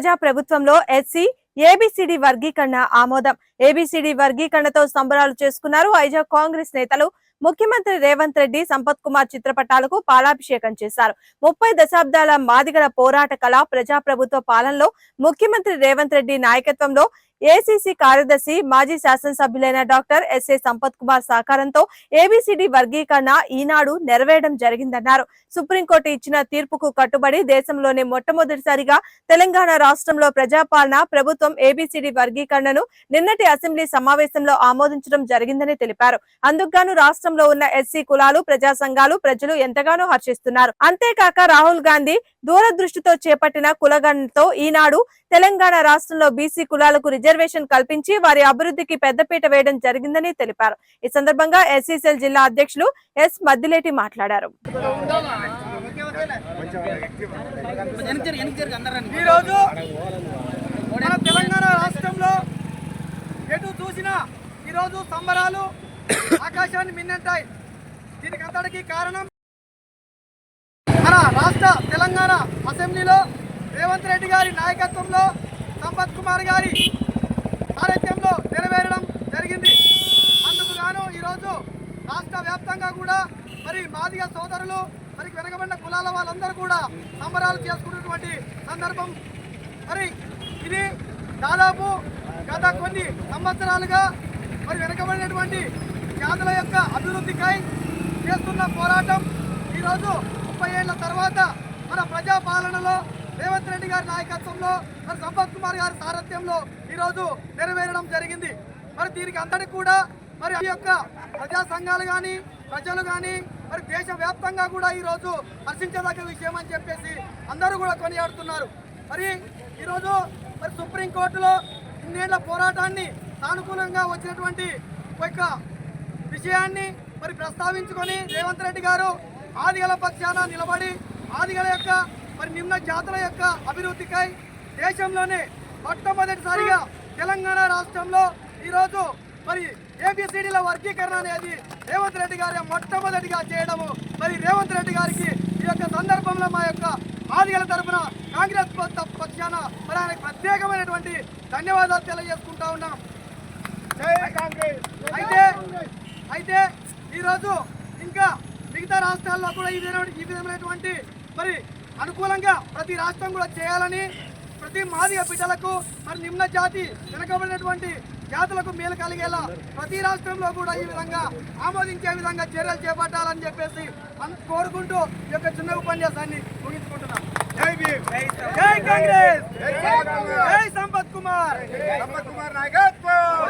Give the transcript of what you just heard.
ప్రజా ప్రభుత్వంలో SC A B C D వర్గీకరణ ఆమోదం. ఏబిసిడి వర్గీకరణతో సంబరాలు చేసుకున్నారు ఐజా కాంగ్రెస్ నేతలు ముఖ్యమంత్రి రేవంత్ రెడ్డి సంపత్ కుమార్ చిత్రపటాలకు పాలాభిషేకం చేశారు. ముప్పై దశాబ్దాల మాదిగల పోరాట కళ ప్రజాప్రభుత్వ పాలనలో ముఖ్యమంత్రి రేవంత్ రెడ్డి నాయకత్వంలో ఏసీసీ కార్యదర్శి మాజీ శాసనసభ్యులైన doctor S A Sampath Kumar సహకారంతో ఏబిసిడి వర్గీకరణ ఈనాడు నెరవేయడం జరిగిందన్నారు. సుప్రీంకోర్టు ఇచ్చిన తీర్పుకు కట్టుబడి దేశంలోనే మొట్టమొదటిసారిగా తెలంగాణ రాష్ట్రంలో ప్రజాపాలన ప్రభుత్వం ఏబిసిడి వర్గీకరణను నిన్నటి అసెంబ్లీ సమావేశంలో ఆమోదించడం జరిగిందని తెలిపారు. అందుకుగాను రాష్ట్రంలో ఉన్న ఎస్సీ కులాలు ప్రజా సంఘాలు ప్రజలు ఎంతగానో హర్షిస్తున్నారు. అంతేకాక రాహుల్ గాంధీ దూరదృష్టితో చేపట్టిన కులగణతో ఈనాడు తెలంగాణ రాష్ట్రంలో బీసీ కులాలకు రిజర్వేషన్ కల్పించి వారి అభివృద్ధికి పెద్దపీట వేయడం జరిగిందని తెలిపారు. ఈ సందర్భంగా ఎస్సీసీఎల్ జిల్లా అధ్యక్షులు ఎస్ మద్దిలేటి మాట్లాడారు. ఈరోజు మన తెలంగాణ రాష్ట్రంలో ఎటు చూసినా ఈరోజు సంబరాలు ఆకాశాన్ని మిన్నంటాయి. దీనికి అంతటికీ కారణం మన రాష్ట్ర తెలంగాణ అసెంబ్లీలో రేవంత్ రెడ్డి గారి నాయకత్వంలో సంపత్ కుమార్ గారి సారథ్యంలో నెరవేరడం జరిగింది. అందుకు గాను ఈరోజు రాష్ట్ర వ్యాప్తంగా కూడా మరి మాదిగ సోదరులు మరి వెనకబడిన కులాల వాళ్ళందరూ కూడా సంబరాలు చేసుకున్నటువంటి సందర్భం. మరి ఇది దాదాపు గత కొన్ని సంవత్సరాలుగా మరి వెనకబడినటువంటి జాతుల యొక్క అభివృద్ధికై చేస్తున్న పోరాటం. ఈరోజు ముప్పై ఏళ్ళ తర్వాత మన ప్రజాపాలనలో రేవంత్ రెడ్డి గారి నాయకత్వంలో మరి సంపత్ కుమార్ గారి సారథ్యంలో ఈరోజు నెరవేరడం జరిగింది. మరి దీనికి అందరికీ కూడా మరి ఈ యొక్క ప్రజా సంఘాలు కానీ ప్రజలు కానీ మరి దేశవ్యాప్తంగా కూడా ఈరోజు హర్షించదగ్గ విషయం అని చెప్పేసి అందరూ కూడా కొనియాడుతున్నారు. మరి ఈరోజు మరి సుప్రీంకోర్టులో ఇన్నేళ్ళ పోరాటాన్ని సానుకూలంగా వచ్చినటువంటి ఒక విషయాన్ని మరి ప్రస్తావించుకొని రేవంత్ రెడ్డి గారు ఆదిగల పక్షాన నిలబడి ఆదిగల యొక్క మరి నిమ్న జాతుల యొక్క అభివృద్ధికై దేశంలోనే మొట్టమొదటిసారిగా తెలంగాణ రాష్ట్రంలో ఈరోజు మరి ఏబిసిడీల వర్గీకరణ అనేది రేవంత్ రెడ్డి గారి మొట్టమొదటిగా చేయడము. మరి రేవంత్ రెడ్డి గారికి ఈ యొక్క సందర్భంలో మా యొక్క ఆదిగల తరపున కాంగ్రెస్ పక్ష- పక్షాన మరి ఆయనకు ప్రత్యేకమైనటువంటి ధన్యవాదాలు తెలియజేసుకుంటా ఉన్నాం. అయితే అయితే ఈరోజు ఇంకా మిగతా రాష్ట్రాల్లో కూడా ఈ విధమైనటువంటి మరి అనుకూలంగా ప్రతి రాష్ట్రం కూడా చేయాలని ప్రతి మాదిగ బిడ్డలకు మరి నిమ్న జాతి వెనకబడినటువంటి జాతులకు మేలు కలిగేలా ప్రతి రాష్ట్రంలో కూడా ఈ విధంగా ఆమోదించే విధంగా చర్యలు చేపట్టాలని చెప్పేసి కోరుకుంటూ ఈ యొక్క చిన్న ఉపన్యాసాన్ని ముగించుకుంటున్నాం. జై భీమ్. జై కాంగ్రెస్. జై సంపత్ కుమార్. సంపత్ కుమార్ నాయకత్వం.